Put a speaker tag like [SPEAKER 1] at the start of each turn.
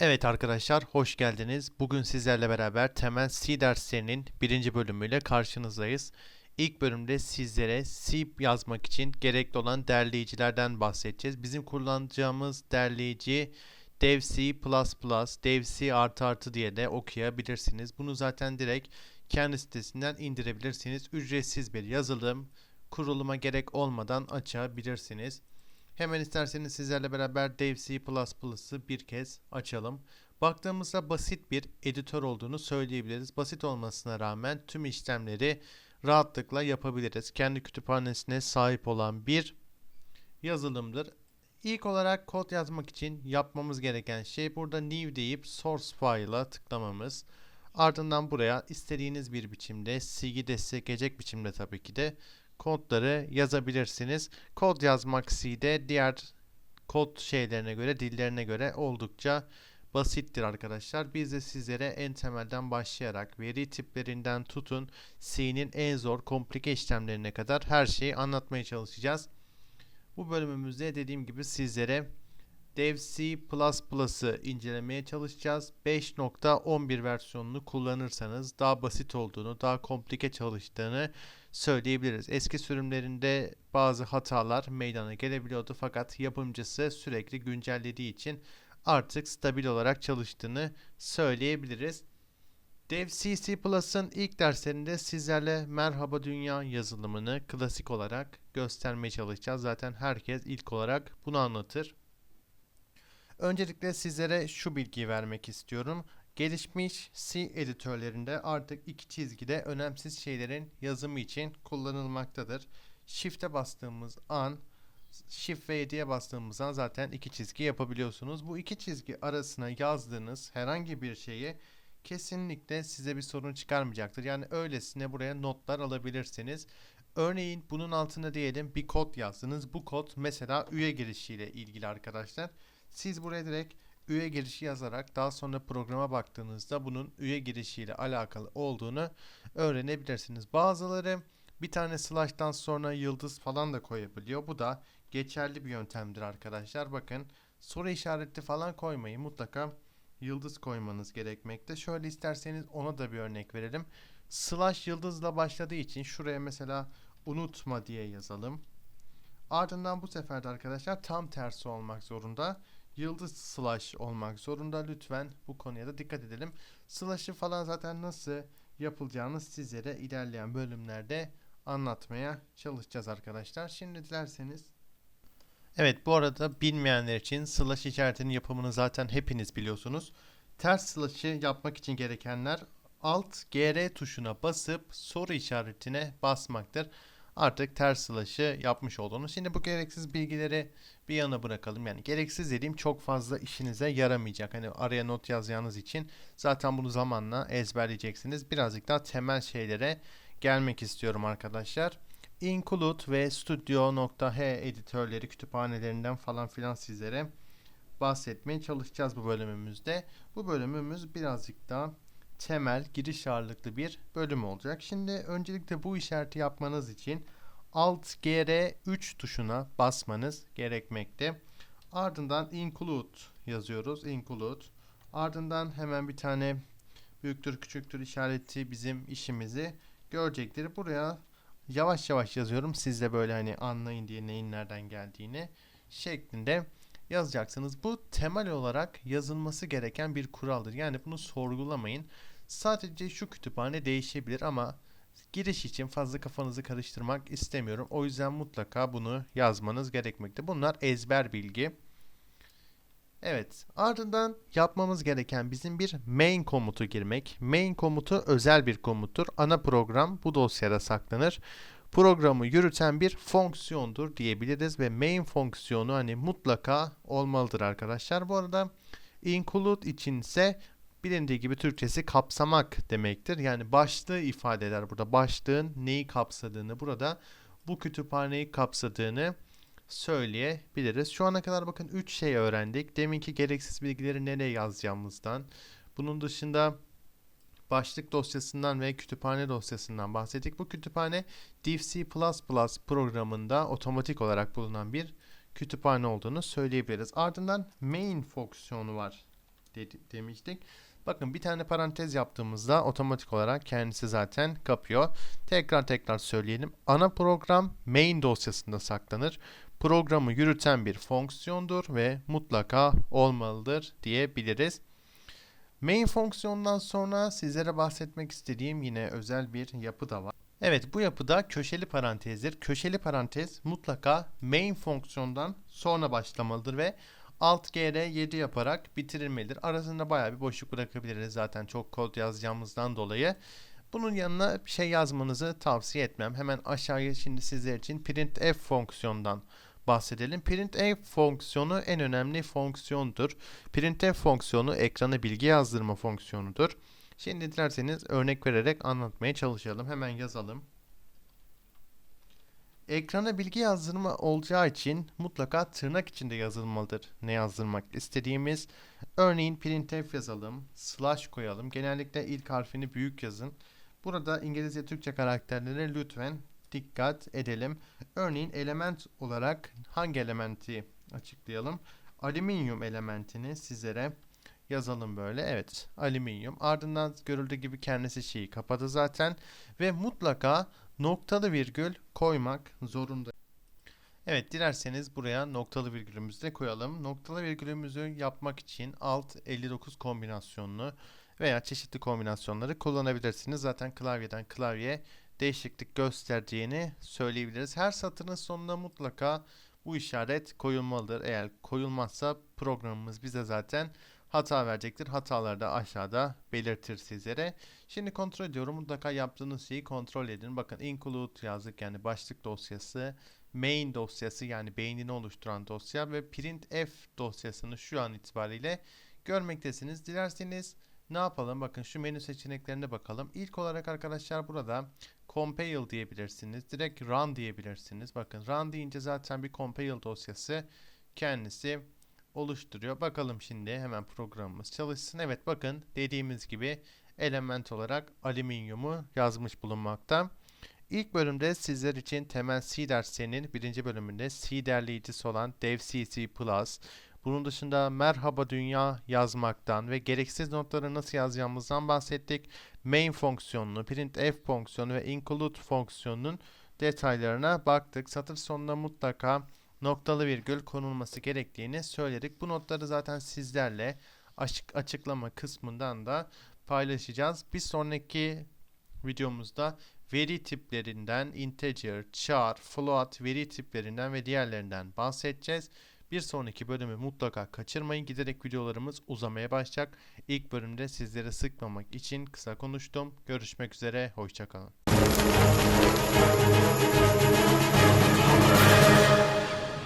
[SPEAKER 1] Evet arkadaşlar hoş geldiniz. Bugün sizlerle beraber temel C derslerinin birinci bölümüyle karşınızdayız. İlk bölümde sizlere C yazmak için gerekli olan derleyicilerden bahsedeceğiz. Bizim kullanacağımız derleyici DevC++, DevC artı artı diye de okuyabilirsiniz. Bunu zaten direkt kendi sitesinden indirebilirsiniz. Ücretsiz bir yazılım, kuruluma gerek olmadan açabilirsiniz. Hemen isterseniz sizlerle beraber DevC++'ı bir kez açalım. Baktığımızda basit bir editör olduğunu söyleyebiliriz. Basit olmasına rağmen tüm işlemleri rahatlıkla yapabiliriz. Kendi kütüphanesine sahip olan bir yazılımdır. İlk olarak kod yazmak için yapmamız gereken şey burada new deyip source file'a tıklamamız. Ardından buraya istediğiniz bir biçimde C'yi destekleyecek biçimde tabii ki de kodları yazabilirsiniz. Kod yazmak C'de diğer kod şeylerine göre, dillerine göre oldukça basittir arkadaşlar. Biz de sizlere en temelden başlayarak veri tiplerinden tutun C'nin en zor komplike işlemlerine kadar her şeyi anlatmaya çalışacağız. Bu bölümümüzde dediğim gibi sizlere DevC++'ı incelemeye çalışacağız. 5.11 versiyonunu kullanırsanız daha basit olduğunu, daha komplike çalıştığını söyleyebiliriz. Eski sürümlerinde bazı hatalar meydana gelebiliyordu fakat yapımcısı sürekli güncellediği için artık stabil olarak çalıştığını söyleyebiliriz. Dev C++ Plus'ın ilk derslerinde sizlerle Merhaba Dünya yazılımını klasik olarak göstermeye çalışacağız. Zaten herkes ilk olarak bunu anlatır. Öncelikle sizlere şu bilgiyi vermek istiyorum. Gelişmiş C editörlerinde artık iki çizgide önemsiz şeylerin yazımı için kullanılmaktadır. Shift'e bastığımız an Shift ve 7'ye bastığımız an zaten iki çizgi yapabiliyorsunuz. Bu iki çizgi arasına yazdığınız herhangi bir şeyi kesinlikle size bir sorun çıkarmayacaktır. Yani öylesine buraya notlar alabilirsiniz. Örneğin bunun altına diyelim bir kod yazdınız. Bu kod mesela üye girişiyle ilgili arkadaşlar. Siz buraya direkt üye girişi yazarak daha sonra programa baktığınızda bunun üye girişiyle alakalı olduğunu öğrenebilirsiniz. Bazıları bir tane slash'tan sonra yıldız falan da koyabiliyor. Bu da geçerli bir yöntemdir arkadaşlar. Bakın soru işareti falan koymayın. Mutlaka yıldız koymanız gerekmekte. Şöyle isterseniz ona da bir örnek verelim. Slash yıldızla başladığı için şuraya mesela unutma diye yazalım. Ardından bu sefer de arkadaşlar tam tersi olmak zorunda yıldız slash olmak zorunda. Lütfen bu konuya da dikkat edelim. Slash'ı falan zaten nasıl yapılacağını sizlere ilerleyen bölümlerde anlatmaya çalışacağız arkadaşlar. Şimdi dilerseniz Evet bu arada bilmeyenler için slash işaretinin yapımını zaten hepiniz biliyorsunuz. Ters slash'ı yapmak için gerekenler alt gr tuşuna basıp soru işaretine basmaktır artık ters slash'ı yapmış olduğunu. Şimdi bu gereksiz bilgileri bir yana bırakalım. Yani gereksiz dediğim çok fazla işinize yaramayacak. Hani araya not yazacağınız için zaten bunu zamanla ezberleyeceksiniz. Birazcık daha temel şeylere gelmek istiyorum arkadaşlar. Include ve Studio.h editörleri kütüphanelerinden falan filan sizlere bahsetmeye çalışacağız bu bölümümüzde. Bu bölümümüz birazcık daha temel giriş ağırlıklı bir bölüm olacak. Şimdi öncelikle bu işareti yapmanız için Alt GR3 tuşuna basmanız gerekmekte. Ardından include yazıyoruz. Include. Ardından hemen bir tane büyüktür küçüktür işareti bizim işimizi görecektir. Buraya yavaş yavaş yazıyorum. Siz de böyle hani anlayın diye neyin nereden geldiğini şeklinde yazacaksınız. Bu temel olarak yazılması gereken bir kuraldır. Yani bunu sorgulamayın. Sadece şu kütüphane değişebilir ama giriş için fazla kafanızı karıştırmak istemiyorum. O yüzden mutlaka bunu yazmanız gerekmekte. Bunlar ezber bilgi. Evet, ardından yapmamız gereken bizim bir main komutu girmek. Main komutu özel bir komuttur. Ana program bu dosyada saklanır programı yürüten bir fonksiyondur diyebiliriz ve main fonksiyonu hani mutlaka olmalıdır arkadaşlar. Bu arada include için ise bilindiği gibi Türkçesi kapsamak demektir. Yani başlığı ifade eder burada. Başlığın neyi kapsadığını burada bu kütüphaneyi kapsadığını söyleyebiliriz. Şu ana kadar bakın 3 şey öğrendik. Deminki gereksiz bilgileri nereye yazacağımızdan. Bunun dışında başlık dosyasından ve kütüphane dosyasından bahsettik. Bu kütüphane DivC++ programında otomatik olarak bulunan bir kütüphane olduğunu söyleyebiliriz. Ardından main fonksiyonu var dedi- demiştik. Bakın bir tane parantez yaptığımızda otomatik olarak kendisi zaten kapıyor. Tekrar tekrar söyleyelim. Ana program main dosyasında saklanır. Programı yürüten bir fonksiyondur ve mutlaka olmalıdır diyebiliriz. Main fonksiyondan sonra sizlere bahsetmek istediğim yine özel bir yapı da var. Evet bu yapıda köşeli parantezdir. Köşeli parantez mutlaka main fonksiyondan sonra başlamalıdır ve alt gr 7 yaparak bitirilmelidir. Arasında bayağı bir boşluk bırakabiliriz zaten çok kod yazacağımızdan dolayı. Bunun yanına şey yazmanızı tavsiye etmem. Hemen aşağıya şimdi sizler için printf fonksiyondan bahsedelim. Printf fonksiyonu en önemli fonksiyondur. Printf fonksiyonu ekrana bilgi yazdırma fonksiyonudur. Şimdi dilerseniz örnek vererek anlatmaya çalışalım. Hemen yazalım. Ekrana bilgi yazdırma olacağı için mutlaka tırnak içinde yazılmalıdır. Ne yazdırmak istediğimiz. Örneğin printf yazalım, slash koyalım. Genellikle ilk harfini büyük yazın. Burada İngilizce Türkçe karakterlere lütfen dikkat edelim. Örneğin element olarak hangi elementi açıklayalım? Alüminyum elementini sizlere yazalım böyle. Evet, alüminyum. Ardından görüldüğü gibi kendisi şeyi kapadı zaten ve mutlaka noktalı virgül koymak zorunda. Evet, dilerseniz buraya noktalı virgülümüzü de koyalım. Noktalı virgülümüzü yapmak için alt 59 kombinasyonunu veya çeşitli kombinasyonları kullanabilirsiniz. Zaten klavyeden klavyeye değişiklik göstereceğini söyleyebiliriz. Her satırın sonuna mutlaka bu işaret koyulmalıdır. Eğer koyulmazsa programımız bize zaten hata verecektir. Hataları da aşağıda belirtir sizlere. Şimdi kontrol ediyorum. Mutlaka yaptığınız şeyi kontrol edin. Bakın include yazdık yani başlık dosyası, main dosyası yani beynini oluşturan dosya ve printf dosyasını şu an itibariyle görmektesiniz. Dilerseniz ne yapalım? Bakın şu menü seçeneklerine bakalım. İlk olarak arkadaşlar burada compile diyebilirsiniz. Direkt run diyebilirsiniz. Bakın run deyince zaten bir compile dosyası kendisi oluşturuyor. Bakalım şimdi hemen programımız çalışsın. Evet bakın dediğimiz gibi element olarak alüminyumu yazmış bulunmakta. İlk bölümde sizler için temel C derslerinin birinci bölümünde C derleyicisi olan DevCC Plus, bunun dışında merhaba dünya yazmaktan ve gereksiz notları nasıl yazacağımızdan bahsettik. Main fonksiyonunu, printf fonksiyonu ve include fonksiyonunun detaylarına baktık. Satır sonuna mutlaka noktalı virgül konulması gerektiğini söyledik. Bu notları zaten sizlerle açık açıklama kısmından da paylaşacağız. Bir sonraki videomuzda veri tiplerinden integer, char, float veri tiplerinden ve diğerlerinden bahsedeceğiz. Bir sonraki bölümü mutlaka kaçırmayın. Giderek videolarımız uzamaya başlayacak. İlk bölümde sizlere sıkmamak için kısa konuştum. Görüşmek üzere. Hoşçakalın.